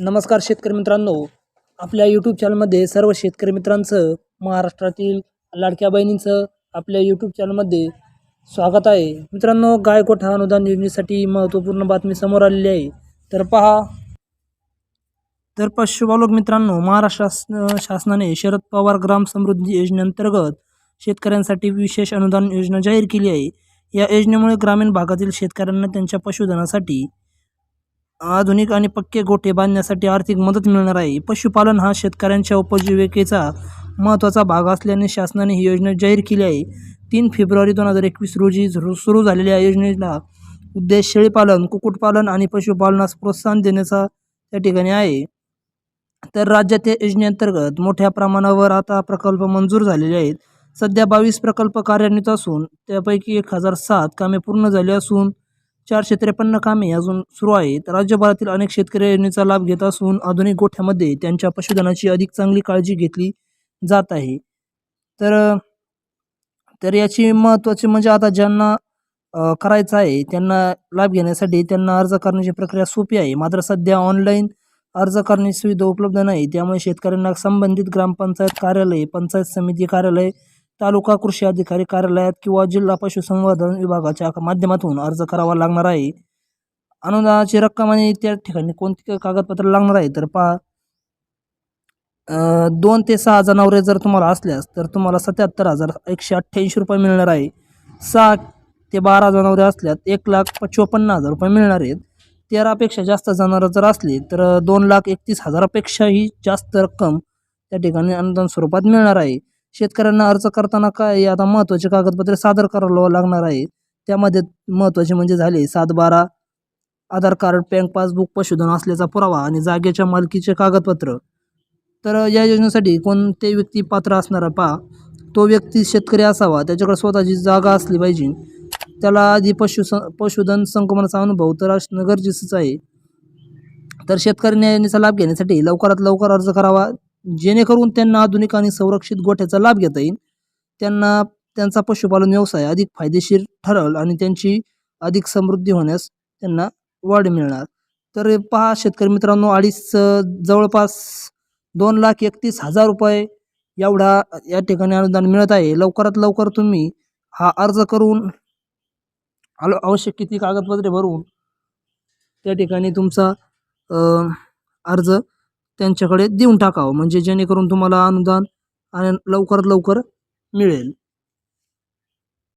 नमस्कार शेतकरी मित्रांनो. आपल्या यूट्यूब चॅनलमध्ये सर्व शेतकरी मित्रांचं महाराष्ट्रातील लाडक्या बहिणींचं आपल्या यूट्यूब चॅनलमध्ये स्वागत आहे. मित्रांनो गायकोठा अनुदान योजनेसाठी महत्त्वपूर्ण बातमी समोर आलेली आहे. तर पहा. तर पशुपालक मित्रांनो महाराष्ट्र शासन- शासनाने शरद पवार ग्राम समृद्धी योजनेअंतर्गत शेतकऱ्यांसाठी विशेष अनुदान योजना जाहीर केली आहे. या योजनेमुळे ग्रामीण भागातील शेतकऱ्यांना त्यांच्या पशुधनासाठी आधुनिक आणि पक्के गोठे बांधण्यासाठी आर्थिक मदत मिळणार आहे. पशुपालन हा शेतकऱ्यांच्या उपजीविकेचा महत्त्वाचा भाग असल्याने शासनाने ही योजना जाहीर केली आहे. तीन फेब्रुवारी दोन हजार एकवीस रोजी सुरू सुरू झालेल्या या योजनेला उद्देश शेळीपालन कुक्कुटपालन आणि पशुपालनास प्रोत्साहन देण्याचा त्या ठिकाणी आहे. तर राज्यात या योजनेअंतर्गत मोठ्या प्रमाणावर आता प्रकल्प मंजूर झालेले आहेत. सध्या बावीस प्रकल्प कार्यान्वित असून त्यापैकी एक हजार सात कामे पूर्ण झाली असून चारशे त्रेपन्न कामे अजून सुरू आहेत. राज्यभरातील अनेक शेतकरी योजनेचा लाभ घेत असून आधुनिक गोठ्यामध्ये त्यांच्या पशुधनाची अधिक चांगली काळजी घेतली जात आहे. तर तर याची महत्त्वाची म्हणजे आता ज्यांना करायचं आहे त्यांना लाभ घेण्यासाठी त्यांना अर्ज करण्याची प्रक्रिया सोपी आहे. मात्र सध्या ऑनलाईन अर्ज करण्याची सुविधा उपलब्ध नाही. त्यामुळे शेतकऱ्यांना संबंधित ग्रामपंचायत कार्यालय पंचायत समिती कार्यालय तालुका कृषी अधिकारी कार्यालयात किंवा जिल्हा पशुसंवर्धन विभागाच्या माध्यमातून अर्ज करावा लागणार आहे. अनुदानाची रक्कम आणि त्या ठिकाणी कोणती कागदपत्र लागणार आहे तर पहा. दोन ते सहा जनावरे जर तुम्हाला असल्यास तर तुम्हाला सत्याहत्तर हजार एकशे अठ्ठ्याऐंशी रुपये मिळणार आहे. सहा ते बारा जनावरे असल्यात एक लाख चोपन्न हजार रुपये मिळणार आहेत. तेरापेक्षा जास्त जनावरं जर असली तर दोन लाख एकतीस हजारापेक्षाही जास्त रक्कम त्या ठिकाणी अनुदान स्वरूपात मिळणार आहे. शेतकऱ्यांना अर्ज करताना काय आता महत्त्वाचे कागदपत्रे सादर करावं लागणार आहे. त्यामध्ये महत्त्वाचे म्हणजे झाले सात बारा आधार कार्ड बँक पासबुक पशुधन असल्याचा पुरावा आणि जागेच्या मालकीचे कागदपत्र. तर या योजनेसाठी कोणते व्यक्ती पात्र असणार पहा. तो व्यक्ती शेतकरी असावा त्याच्याकडे स्वतःची जागा असली पाहिजे. त्याला आधी पशु पशुधन संक्रमणाचा अनुभव तर असणं गरजेचंच आहे. तर शेतकऱ्यांनी या योजनेचा लाभ घेण्यासाठी लवकरात लवकर अर्ज करावा. जेणेकरून त्यांना आधुनिक आणि संरक्षित गोठ्याचा लाभ घेता येईल. त्यांना त्यांचा पशुपालन व्यवसाय अधिक फायदेशीर ठरल आणि त्यांची अधिक समृद्धी होण्यास त्यांना वाढ मिळणार. तर पहा शेतकरी मित्रांनो अडीच जवळपास दोन लाख एकतीस हजार रुपये एवढा या ठिकाणी अनुदान मिळत आहे. लवकरात लवकर तुम्ही हा अर्ज करून आलो आवश्यक किती कागदपत्रे भरून त्या ठिकाणी तुमचा अर्ज त्यांच्याकडे देऊन टाकावं. म्हणजे जेणेकरून तुम्हाला अनुदान आणि लवकरात लवकर मिळेल.